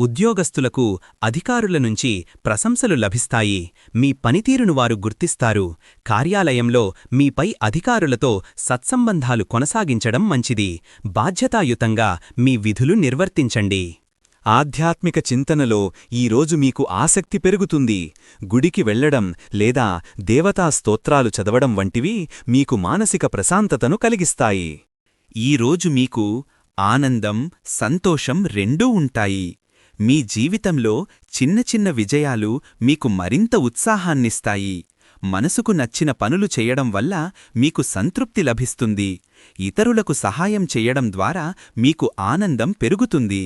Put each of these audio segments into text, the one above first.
ఉద్యోగస్తులకు అధికారుల నుంచి ప్రశంసలు లభిస్తాయి. మీ పనితీరును వారు గుర్తిస్తారు. కార్యాలయంలో మీపై అధికారులతో సత్సంబంధాలు కొనసాగించడం మంచిది. బాధ్యతాయుతంగా మీ విధులు నిర్వర్తించండి. ఆధ్యాత్మిక చింతనలో ఈరోజు మీకు ఆసక్తి పెరుగుతుంది. గుడికి వెళ్ళడం లేదా దేవతా స్తోత్రాలు చదవడం వంటివి మీకు మానసిక ప్రశాంతతను కలిగిస్తాయి. ఈరోజు మీకు ఆనందం సంతోషం రెండూ ఉంటాయి. మీ జీవితంలో చిన్న చిన్న విజయాలు మీకు మరింత ఉత్సాహాన్నిస్తాయి. మనసుకు నచ్చిన పనులు చేయడం వల్ల మీకు సంతృప్తి లభిస్తుంది. ఇతరులకు సహాయం చెయ్యడం ద్వారా మీకు ఆనందం పెరుగుతుంది.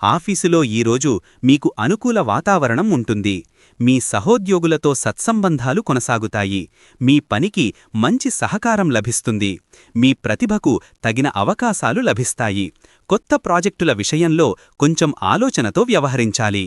ఆఫీసులో ఈరోజు మీకు అనుకూల వాతావరణం ఉంటుంది. మీ సహోద్యోగులతో సత్సంబంధాలు కొనసాగుతాయి. మీ పనికి మంచి సహకారం లభిస్తుంది. మీ ప్రతిభకు తగిన అవకాశాలు లభిస్తాయి. కొత్త ప్రాజెక్టుల విషయంలో కొంచెం ఆలోచనతో వ్యవహరించాలి.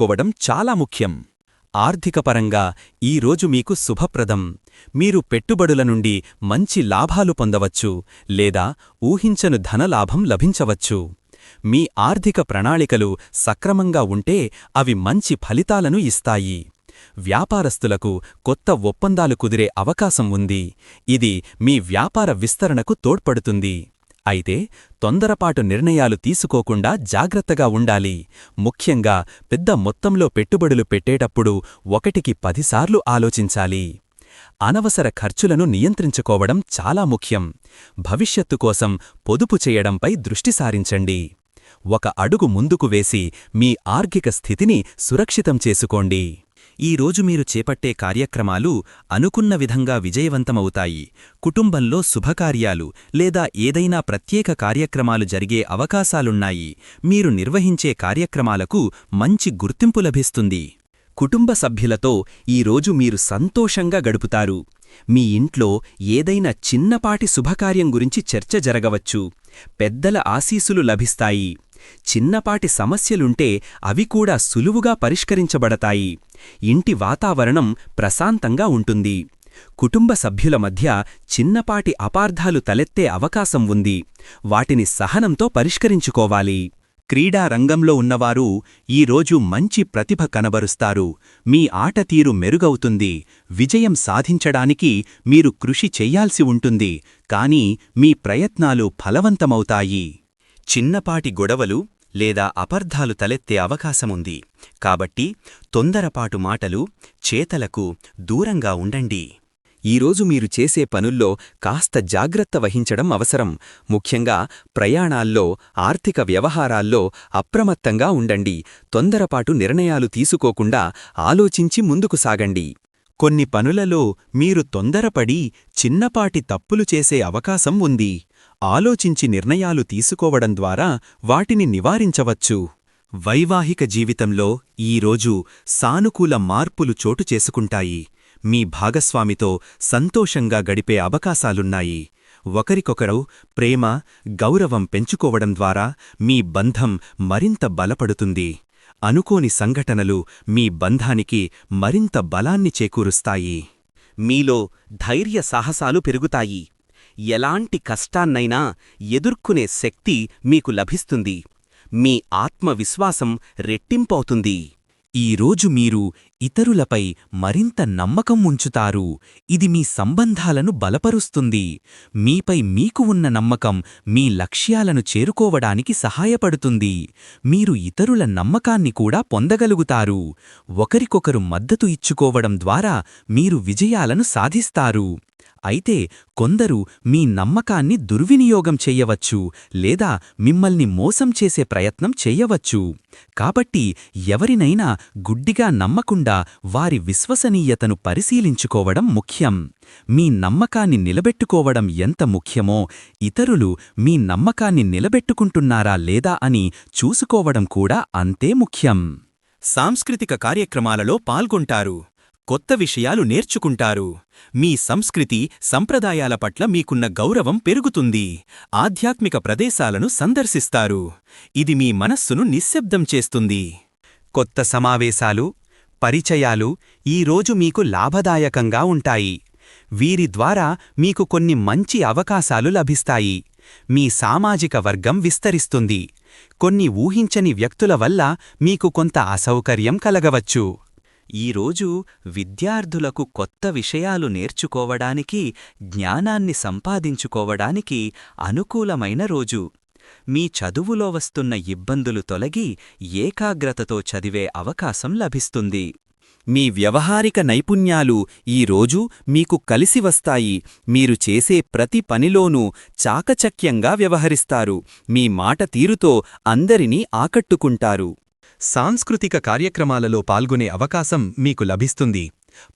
చేసుకోవడం చాలా ముఖ్యం. ఆర్థికపరంగా ఈరోజు మీకు శుభప్రదం. మీరు పెట్టుబడుల నుండి మంచి లాభాలు పొందవచ్చు లేదా ఊహించను ధనలాభం లభించవచ్చు. మీ ఆర్థిక ప్రణాళికలు సక్రమంగా ఉంటే అవి మంచి ఫలితాలను ఇస్తాయి. వ్యాపారస్తులకు కొత్త ఒప్పందాలు కుదిరే అవకాశం ఉంది. ఇది మీ వ్యాపార విస్తరణకు తోడ్పడుతుంది. అయితే తొందరపాటు నిర్ణయాలు తీసుకోకుండా జాగ్రత్తగా ఉండాలి. ముఖ్యంగా పెద్ద మొత్తంలో పెట్టుబడులు పెట్టేటప్పుడు ఒకటికి పదిసార్లు ఆలోచించాలి. అనవసర ఖర్చులను నియంత్రించుకోవడం చాలా ముఖ్యం. భవిష్యత్తు కోసం పొదుపు చేయడంపై దృష్టి సారించండి. ఒక అడుగు ముందుకు వేసి మీ ఆర్థిక స్థితిని సురక్షితం చేసుకోండి. ఈరోజు మీరు చేపట్టే కార్యక్రమాలు అనుకున్న విధంగా విజయవంతమవుతాయి. కుటుంబంలో శుభకార్యాలు లేదా ఏదైనా ప్రత్యేక కార్యక్రమాలు జరిగే అవకాశాలున్నాయి. మీరు నిర్వహించే కార్యక్రమాలకు మంచి గుర్తింపు లభిస్తుంది. కుటుంబ సభ్యులతో ఈరోజు మీరు సంతోషంగా గడుపుతారు. మీ ఇంట్లో ఏదైనా చిన్నపాటి శుభకార్యం గురించి చర్చ జరగవచ్చు. పెద్దల ఆశీసులు లభిస్తాయి. చిన్నపాటి సమస్యలుంటే అవి కూడా సులువుగా పరిష్కరించబడతాయి. ఇంటి వాతావరణం ప్రశాంతంగా ఉంటుంది. కుటుంబ సభ్యుల మధ్య చిన్నపాటి అపార్థాలు తలెత్తే అవకాశం ఉంది. వాటిని సహనంతో పరిష్కరించుకోవాలి. క్రీడా రంగంలో ఉన్నవారు ఈరోజు మంచి ప్రతిభ కనబరుస్తారు. మీ ఆటతీరు మెరుగవుతుంది. విజయం సాధించడానికి మీరు కృషి చెయ్యాల్సి ఉంటుంది. కానీ మీ ప్రయత్నాలు ఫలవంతమవుతాయి. చిన్నపాటి గొడవలు లేదా అపర్ధాలు తలెత్తే అవకాశముంది. కాబట్టి తొందరపాటు మాటలు చేతలకు దూరంగా ఉండండి. ఈరోజు మీరు చేసే పనుల్లో కాస్త జాగ్రత్త వహించడం అవసరం. ముఖ్యంగా ప్రయాణాల్లో ఆర్థిక వ్యవహారాల్లో అప్రమత్తంగా ఉండండి. తొందరపాటు నిర్ణయాలు తీసుకోకుండా ఆలోచించి ముందుకు సాగండి. కొన్ని పనులలో మీరు తొందరపడి చిన్నపాటి తప్పులు చేసే అవకాశం ఉంది. ఆలోచించి నిర్ణయాలు తీసుకోవడం ద్వారా వాటిని నివారించవచ్చు. వైవాహిక జీవితంలో ఈరోజు సానుకూల మార్పులు చోటు చేసుకుంటాయి. మీ భాగస్వామితో సంతోషంగా గడిపే అవకాశాలున్నాయి. ఒకరికొకరు ప్రేమ గౌరవం పెంచుకోవడం ద్వారా మీ బంధం మరింత బలపడుతుంది. అనుకోని సంఘటనలు మీ బంధానికి మరింత బలాన్ని చేకూరుస్తాయి. మీలో ధైర్య సాహసాలు పెరుగుతాయి. ఎలాంటి కష్టాన్నైనా ఎదుర్కొనే శక్తి మీకు లభిస్తుంది. మీ ఆత్మవిశ్వాసం రెట్టింపవుతుంది. ఈరోజు మీరు ఇతరులపై మరింత నమ్మకం ఉంచుతారు. ఇది మీ సంబంధాలను బలపరుస్తుంది. మీపై మీకు ఉన్న నమ్మకం మీ లక్ష్యాలను చేరుకోవడానికి సహాయపడుతుంది. మీరు ఇతరుల నమ్మకాన్ని కూడా పొందగలుగుతారు. ఒకరికొకరు మద్దతు ఇచ్చుకోవడం ద్వారా మీరు విజయాలను సాధిస్తారు. అయితే కొందరు మీ నమ్మకాన్ని దుర్వినియోగం చెయ్యవచ్చు లేదా మిమ్మల్ని మోసం చేసే ప్రయత్నం చెయ్యవచ్చు కాబట్టి ఎవరినైనా గుడ్డిగా నమ్మకుండా వారి విశ్వసనీయతను పరిశీలించుకోవడం ముఖ్యం. మీ నమ్మకాన్ని నిలబెట్టుకోవడం ఎంత ముఖ్యమో ఇతరులు మీ నమ్మకాన్ని నిలబెట్టుకుంటున్నారా లేదా అని చూసుకోవడం కూడా అంతే ముఖ్యం. సాంస్కృతిక కార్యక్రమాలలో పాల్గొంటారు. కొత్త విషయాలు నేర్చుకుంటారు. మీ సంస్కృతి సంప్రదాయాల పట్ల మీకున్న గౌరవం పెరుగుతుంది. ఆధ్యాత్మిక ప్రదేశాలను సందర్శిస్తారు. ఇది మీ మనస్సును నిశ్శబ్దం చేస్తుంది. కొత్త సమావేశాలు పరిచయాలు ఈరోజు మీకు లాభదాయకంగా ఉంటాయి. వీరి ద్వారా మీకు కొన్ని మంచి అవకాశాలు లభిస్తాయి. మీ సామాజిక వర్గం విస్తరిస్తుంది. కొన్ని ఊహించని వ్యక్తుల వల్ల మీకు కొంత అసౌకర్యం కలగవచ్చు. ఈరోజు విద్యార్థులకు కొత్త విషయాలు నేర్చుకోవడానికి జ్ఞానాన్ని సంపాదించుకోవడానికి అనుకూలమైన రోజు. మీ చదువులో వస్తున్న ఇబ్బందులు తొలగి ఏకాగ్రతతో చదివే అవకాశం లభిస్తుంది. మీ వ్యవహారిక నైపుణ్యాలు ఈరోజు మీకు కలిసి వస్తాయి. మీరు చేసే ప్రతి పనిలోనూ చాకచక్యంగా వ్యవహరిస్తారు. మీ మాట తీరుతో అందరినీ ఆకట్టుకుంటారు. సాంస్కృతిక కార్యక్రమాలలో పాల్గొనే అవకాశం మీకు లభిస్తుంది.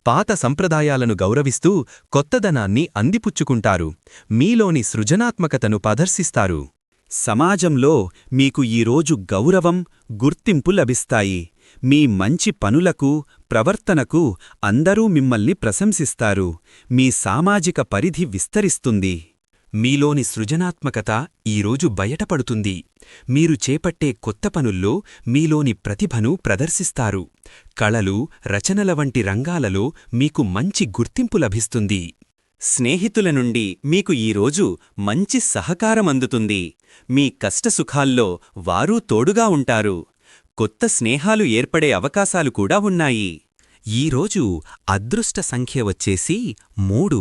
పాత సంప్రదాయాలను గౌరవిస్తూ కొత్తదనాన్ని అందిపుచ్చుకుంటారు. మీలోని సృజనాత్మకతను ప్రదర్శిస్తారు. సమాజంలో మీకు ఈరోజు గౌరవం గుర్తింపు లభిస్తాయి. మీ మంచి పనులకు ప్రవర్తనకు అందరూ మిమ్మల్ని ప్రశంసిస్తారు. మీ సామాజిక పరిధి విస్తరిస్తుంది. మీలోని సృజనాత్మకత ఈరోజు బయటపడుతుంది. మీరు చేపట్టే కొత్త పనుల్లో మీలోని ప్రతిభను ప్రదర్శిస్తారు. కళలు రచనల వంటి రంగాలలో మీకు మంచి గుర్తింపు లభిస్తుంది. స్నేహితుల నుండి మీకు ఈరోజు మంచి సహకారం అందుతుంది. మీ కష్టసుఖాల్లో వారూ తోడుగా ఉంటారు. కొత్త స్నేహాలు ఏర్పడే అవకాశాలు కూడా ఉన్నాయి. ఈరోజు అదృష్ట సంఖ్య వచ్చేసి మూడు.